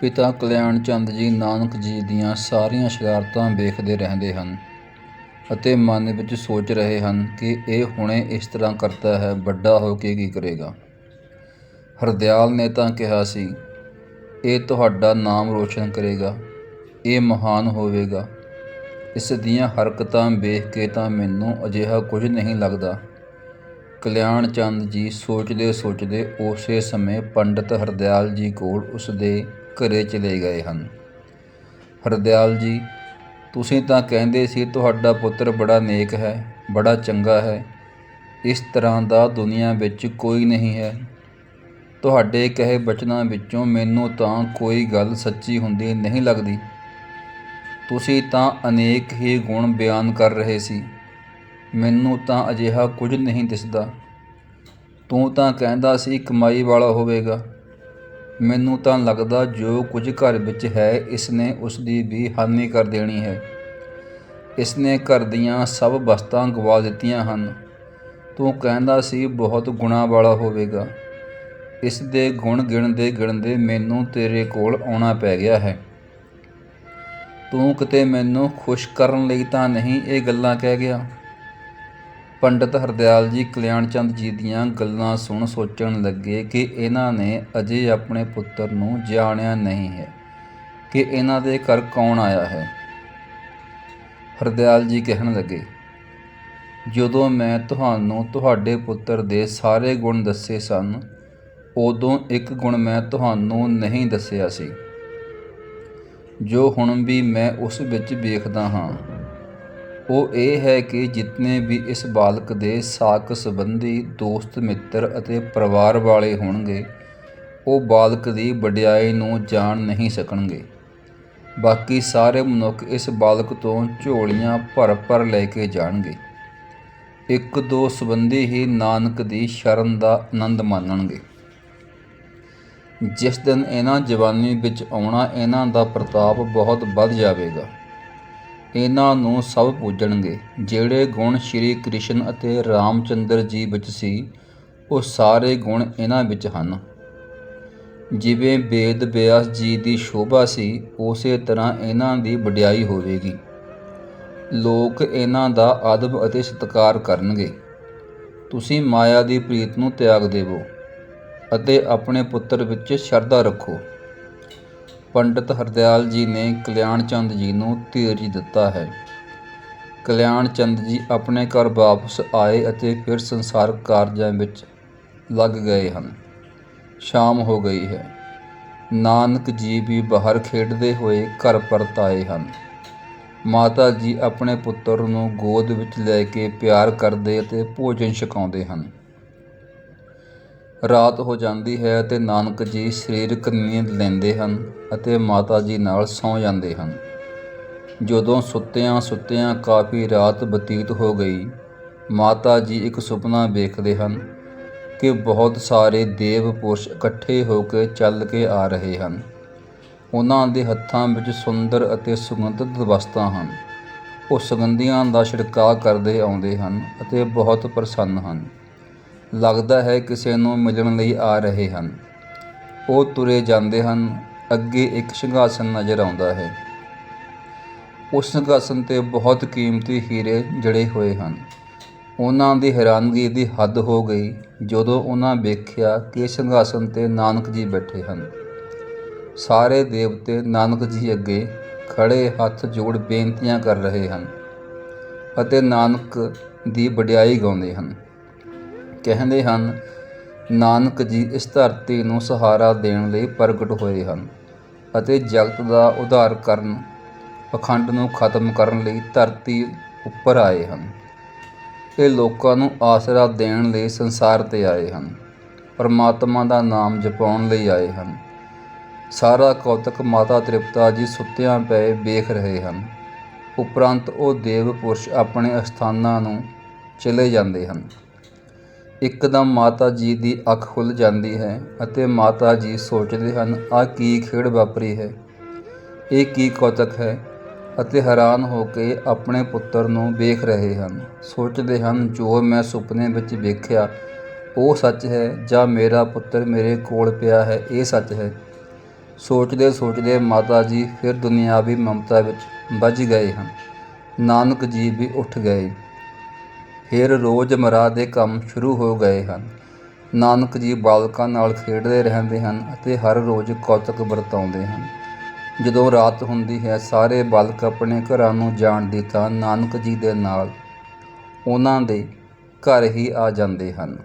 ਪਿਤਾ ਕਲਿਆਣ ਚੰਦ ਜੀ ਨਾਨਕ ਜੀ ਦੀਆਂ ਸਾਰੀਆਂ ਸ਼ਰਾਰਤਾਂ ਵੇਖਦੇ ਰਹਿੰਦੇ ਹਨ ਅਤੇ ਮਨ ਵਿੱਚ ਸੋਚ ਰਹੇ ਹਨ ਕਿ ਇਹ ਹੁਣੇ ਇਸ ਤਰ੍ਹਾਂ ਕਰਦਾ ਹੈ, ਵੱਡਾ ਹੋ ਕੇ ਕੀ ਕਰੇਗਾ। ਹਰਦਿਆਲ ਨੇ ਤਾਂ ਕਿਹਾ ਸੀ, ਇਹ ਤੁਹਾਡਾ ਨਾਮ ਰੋਸ਼ਨ ਕਰੇਗਾ, ਇਹ ਮਹਾਨ ਹੋਵੇਗਾ। ਇਸ ਦੀਆਂ ਹਰਕਤਾਂ ਵੇਖ ਕੇ ਤਾਂ ਮੈਨੂੰ ਅਜਿਹਾ ਕੁਝ ਨਹੀਂ ਲੱਗਦਾ। ਕਲਿਆਣ ਚੰਦ ਜੀ ਸੋਚਦੇ ਸੋਚਦੇ ਉਸੇ ਸਮੇਂ ਪੰਡਤ ਹਰਦਿਆਲ ਜੀ ਕੋਲ ਉਸ ਦੇ ਘਰੇ ਚਲੇ ਗਏ ਹਨ। ਹਰਦਿਆਲ ਜੀ, ਤੁਸੀਂ ਤਾਂ ਕਹਿੰਦੇ ਸੀ ਤੁਹਾਡਾ ਪੁੱਤਰ ਬੜਾ ਨੇਕ ਹੈ, ਬੜਾ ਚੰਗਾ ਹੈ। ਇਸ ਤਰ੍ਹਾਂ ਦਾ ਦੁਨੀਆ ਵਿੱਚ ਕੋਈ ਨਹੀਂ ਹੈ। ਤੁਹਾਡੇ ਕਹੇ ਬਚਨਾਂ ਵਿੱਚੋਂ ਮੈਨੂੰ ਤਾਂ ਕੋਈ ਗੱਲ ਸੱਚੀ ਹੁੰਦੀ ਨਹੀਂ ਲੱਗਦੀ। ਤੁਸੀਂ ਤਾਂ ਅਨੇਕ ਹੀ ਗੁਣ ਬਿਆਨ ਕਰ ਰਹੇ ਸੀ। ਮੈਨੂੰ ਤਾਂ ਅਜਿਹਾ ਕੁਝ ਨਹੀਂ ਦਿਸਦਾ। ਤੂੰ ਤਾਂ ਕਹਿੰਦਾ ਸੀ ਕਮਾਈ ਵਾਲਾ ਹੋਵੇਗਾ। ਮੈਨੂੰ ਤਾਂ ਲੱਗਦਾ ਜੋ ਕੁਝ ਘਰ ਵਿੱਚ ਹੈ ਇਸ ਨੇ ਉਸ ਦੀ ਵੀ ਹਾਨੀ ਕਰ ਦੇਣੀ ਹੈ। ਇਸ ਨੇ ਘਰ ਦੀਆਂ ਸਭ ਵਸਤਾਂ ਗਵਾ ਦਿੱਤੀਆਂ ਹਨ। ਤੂੰ ਕਹਿੰਦਾ ਸੀ ਬਹੁਤ ਗੁਣਾ ਵਾਲਾ ਹੋਵੇਗਾ। ਇਸ ਦੇ ਗੁਣ ਗਿਣਦੇ ਗਿਣਦੇ ਮੈਨੂੰ ਤੇਰੇ ਕੋਲ ਆਉਣਾ ਪੈ ਗਿਆ ਹੈ। ਤੂੰ ਕਿਤੇ ਮੈਨੂੰ ਖੁਸ਼ ਕਰਨ ਲਈ ਤਾਂ ਨਹੀਂ ਇਹ ਗੱਲਾਂ ਕਹਿ ਗਿਆ। ਪੰਡਤ ਹਰਦਿਆਲ ਜੀ ਕਲਿਆਣ ਚੰਦ ਜੀ ਦੀਆਂ ਗੱਲਾਂ ਸੁਣ ਸੋਚਣ ਲੱਗੇ ਕਿ ਇਹਨਾਂ ਨੇ ਅਜੇ ਆਪਣੇ ਪੁੱਤਰ ਨੂੰ ਜਾਣਿਆ ਨਹੀਂ ਹੈ ਕਿ ਇਹਨਾਂ ਦੇ ਘਰ ਕੌਣ ਆਇਆ ਹੈ। ਹਰਦਿਆਲ ਜੀ ਕਹਿਣ ਲੱਗੇ, ਜਦੋਂ ਮੈਂ ਤੁਹਾਨੂੰ ਤੁਹਾਡੇ ਪੁੱਤਰ ਦੇ ਸਾਰੇ ਗੁਣ ਦੱਸੇ ਸਨ, ਉਦੋਂ ਇੱਕ ਗੁਣ ਮੈਂ ਤੁਹਾਨੂੰ ਨਹੀਂ ਦੱਸਿਆ ਸੀ। ਜੋ ਹੁਣ ਵੀ ਮੈਂ ਉਸ ਵਿੱਚ ਵੇਖਦਾ ਹਾਂ ਉਹ ਇਹ ਹੈ ਕਿ ਜਿਤਨੇ ਵੀ ਇਸ ਬਾਲਕ ਦੇ ਸਾਕ ਸੰਬੰਧੀ ਦੋਸਤ, ਮਿੱਤਰ ਅਤੇ ਪਰਿਵਾਰ ਵਾਲੇ ਹੋਣਗੇ, ਉਹ ਬਾਲਕ ਦੀ ਵਡਿਆਈ ਨੂੰ ਜਾਣ ਨਹੀਂ ਸਕਣਗੇ। ਬਾਕੀ ਸਾਰੇ ਮਨੁੱਖ ਇਸ ਬਾਲਕ ਤੋਂ ਝੋਲੀਆਂ ਭਰ ਭਰ ਲੈ ਕੇ ਜਾਣਗੇ। ਇੱਕ ਦੋ ਸੰਬੰਧੀ ਹੀ ਨਾਨਕ ਦੀ ਸ਼ਰਨ ਦਾ ਆਨੰਦ ਮਾਣਨਗੇ। ਜਿਸ ਦਿਨ ਇਹਨਾਂ ਜਵਾਨੀ ਵਿੱਚ ਆਉਣਾ, ਇਹਨਾਂ ਦਾ ਪ੍ਰਤਾਪ ਬਹੁਤ ਵੱਧ ਜਾਵੇਗਾ। ਇਹਨਾਂ ਨੂੰ ਸਭ ਪੂਜਣਗੇ। ਜਿਹੜੇ ਗੁਣ ਸ਼੍ਰੀ ਕ੍ਰਿਸ਼ਨ ਅਤੇ ਰਾਮਚੰਦਰ ਜੀ ਵਿੱਚ ਸੀ, ਉਹ ਸਾਰੇ ਗੁਣ ਇਹਨਾਂ ਵਿੱਚ ਹਨ। ਜਿਵੇਂ ਵੇਦ ਬਿਆਸ ਜੀ ਦੀ ਸ਼ੋਭਾ ਸੀ, ਉਸੇ ਤਰ੍ਹਾਂ ਇਹਨਾਂ ਦੀ ਵਡਿਆਈ ਹੋਵੇਗੀ। ਲੋਕ ਇਹਨਾਂ ਦਾ ਅਦਬ ਅਤੇ ਸਤਿਕਾਰ ਕਰਨਗੇ। ਤੁਸੀਂ ਮਾਇਆ ਦੀ ਪ੍ਰੀਤ ਨੂੰ ਤਿਆਗ ਦੇਵੋ ਅਤੇ ਆਪਣੇ ਪੁੱਤਰ ਵਿੱਚ ਸ਼ਰਧਾ ਰੱਖੋ। ਪੰਡਤ ਹਰਦਿਆਲ ਜੀ ਨੇ ਕਲਿਆਣ ਚੰਦ ਜੀ ਨੂੰ ਧੀਰਜ ਦਿੱਤਾ ਹੈ। ਕਲਿਆਣ ਚੰਦ ਜੀ ਆਪਣੇ ਘਰ ਵਾਪਸ ਆਏ ਅਤੇ ਫਿਰ ਸੰਸਾਰ ਕਾਰਜਾਂ ਵਿੱਚ ਲੱਗ ਗਏ ਹਨ। ਸ਼ਾਮ ਹੋ ਗਈ ਹੈ। ਨਾਨਕ ਜੀ ਵੀ ਬਾਹਰ ਖੇਡਦੇ ਹੋਏ ਘਰ ਪਰਤ ਆਏ ਹਨ। ਮਾਤਾ ਜੀ ਆਪਣੇ ਪੁੱਤਰ ਨੂੰ ਗੋਦ ਵਿੱਚ ਲੈ ਕੇ ਪਿਆਰ ਕਰਦੇ ਅਤੇ ਭੋਜਨ ਛਕਾਉਂਦੇ ਹਨ। ਰਾਤ ਹੋ ਜਾਂਦੀ ਹੈ ਅਤੇ ਨਾਨਕ ਜੀ ਸਰੀਰਕ ਨੀਂਦ ਲੈਂਦੇ ਹਨ ਅਤੇ ਮਾਤਾ ਜੀ ਨਾਲ ਸੌਂ ਜਾਂਦੇ ਹਨ। ਜਦੋਂ ਸੁੱਤਿਆਂ ਸੁੱਤਿਆਂ ਕਾਫੀ ਰਾਤ ਬਤੀਤ ਹੋ ਗਈ, ਮਾਤਾ ਜੀ ਇੱਕ ਸੁਪਨਾ ਵੇਖਦੇ ਹਨ ਕਿ ਬਹੁਤ ਸਾਰੇ ਦੇਵ ਪੁਰਸ਼ ਇਕੱਠੇ ਹੋ ਕੇ ਚੱਲ ਕੇ ਆ ਰਹੇ ਹਨ। ਉਹਨਾਂ ਦੇ ਹੱਥਾਂ ਵਿੱਚ ਸੁੰਦਰ ਅਤੇ ਸੁਗੰਧਿਤ ਵਸਤਾਂ ਹਨ। ਉਹ ਸੁਗੰਧੀਆਂ ਦਾ ਛਿੜਕਾਅ ਕਰਦੇ ਆਉਂਦੇ ਹਨ ਅਤੇ ਬਹੁਤ ਪ੍ਰਸੰਨ ਹਨ। ਲੱਗਦਾ ਹੈ ਕਿਸੇ ਨੂੰ ਮਿਲਣ ਲਈ ਆ ਰਹੇ ਹਨ। ਉਹ ਤੁਰੇ ਜਾਂਦੇ ਹਨ, ਅੱਗੇ ਇੱਕ ਸਿੰਘਾਸਨ ਨਜ਼ਰ ਆਉਂਦਾ ਹੈ। ਉਸ ਸਿੰਘਾਸਨ ਤੇ ਬਹੁਤ ਕੀਮਤੀ ਹੀਰੇ ਜੜੇ ਹੋਏ ਹਨ। ਉਹਨਾਂ ਦੀ ਹੈਰਾਨਗੀ ਦੀ ਹੱਦ ਹੋ ਗਈ ਜਦੋਂ ਉਹਨਾਂ ਵੇਖਿਆ ਕਿ ਸਿੰਘਾਸਨ ਤੇ ਨਾਨਕ ਜੀ ਬੈਠੇ ਹਨ। ਸਾਰੇ ਦੇਵਤੇ ਨਾਨਕ ਜੀ ਅੱਗੇ ਖੜੇ ਹੱਥ ਜੋੜ ਬੇਨਤੀਆਂ ਕਰ ਰਹੇ ਹਨ ਅਤੇ ਨਾਨਕ ਦੀ ਵਡਿਆਈ ਗਾਉਂਦੇ ਹਨ। ਕਹਿੰਦੇ ਹਨ, ਨਾਨਕ ਜੀ ਇਸ ਧਰਤੀ ਨੂੰ ਸਹਾਰਾ ਦੇਣ ਲਈ ਪ੍ਰਗਟ ਹੋਏ ਹਨ ਅਤੇ ਜਗਤ ਦਾ ਉਧਾਰ ਕਰਨ ਪਖੰਡ ਨੂੰ ਖਤਮ ਕਰਨ ਲਈ ਧਰਤੀ ਉੱਪਰ ਆਏ ਹਨ। ਇਹ ਲੋਕਾਂ ਨੂੰ ਆਸਰਾ ਦੇਣ ਲਈ ਸੰਸਾਰ ਤੇ ਆਏ ਹਨ, ਪਰਮਾਤਮਾ ਦਾ ਨਾਮ ਜਪਾਉਣ ਲਈ ਆਏ ਹਨ। ਸਾਰਾ ਕੌਤਕ ਮਾਤਾ ਤ੍ਰਿਪਤਾ ਜੀ ਸੁੱਤਿਆਂ ਪਏ ਵੇਖ ਰਹੇ ਹਨ। ਉਪਰੰਤ ਉਹ ਦੇਵ ਪੁਰਸ਼ ਆਪਣੇ ਅਸਥਾਨਾਂ ਨੂੰ ਚਲੇ ਜਾਂਦੇ ਹਨ। ਇੱਕਦਮ ਮਾਤਾ ਜੀ ਦੀ ਅੱਖ ਖੁੱਲ ਜਾਂਦੀ ਹੈ ਅਤੇ ਮਾਤਾ ਜੀ ਸੋਚਦੇ ਹਨ ਆ ਕੀ ਖੇਡ ਵਾਪਰੀ ਹੈ? ਇਹ ਕੀ ਕੌਤਕ ਹੈ? ਅਤੇ ਹੈਰਾਨ ਹੋ ਕੇ ਆਪਣੇ ਪੁੱਤਰ ਨੂੰ ਵੇਖ ਰਹੇ ਹਨ। ਸੋਚਦੇ ਹਨ, ਜੋ ਮੈਂ ਸੁਪਨੇ ਵਿੱਚ ਵੇਖਿਆ, ਉਹ ਸੱਚ ਹੈ ਜਾਂ ਮੇਰਾ ਪੁੱਤਰ ਮੇਰੇ ਕੋਲ ਪਿਆ ਹੈ, ਇਹ ਸੱਚ ਹੈ? ਸੋਚਦੇ ਸੋਚਦੇ ਮਾਤਾ ਜੀ ਫਿਰ ਦੁਨਿਆਵੀ ਮਮਤਾ ਵਿੱਚ ਵੱਜ ਗਏ ਹਨ। ਨਾਨਕ ਜੀ ਵੀ ਉੱਠ ਗਏ। ਫਿਰ ਰੋਜ਼ਮਰਾ ਦੇ ਕੰਮ ਸ਼ੁਰੂ ਹੋ ਗਏ ਹਨ। ਨਾਨਕ ਜੀ ਬਾਲਕਾਂ ਨਾਲ ਖੇਡਦੇ ਰਹਿੰਦੇ ਹਨ ਅਤੇ ਹਰ ਰੋਜ਼ ਕੌਤਕ ਵਰਤਾਉਂਦੇ ਹਨ। ਜਦੋਂ ਰਾਤ ਹੁੰਦੀ ਹੈ, ਸਾਰੇ ਬਾਲਕ ਆਪਣੇ ਘਰਾਂ ਨੂੰ ਜਾਣ ਦੀ ਤਾਂ ਨਾਨਕ ਜੀ ਦੇ ਨਾਲ ਉਹਨਾਂ ਦੇ ਘਰ ਹੀ ਆ ਜਾਂਦੇ ਹਨ।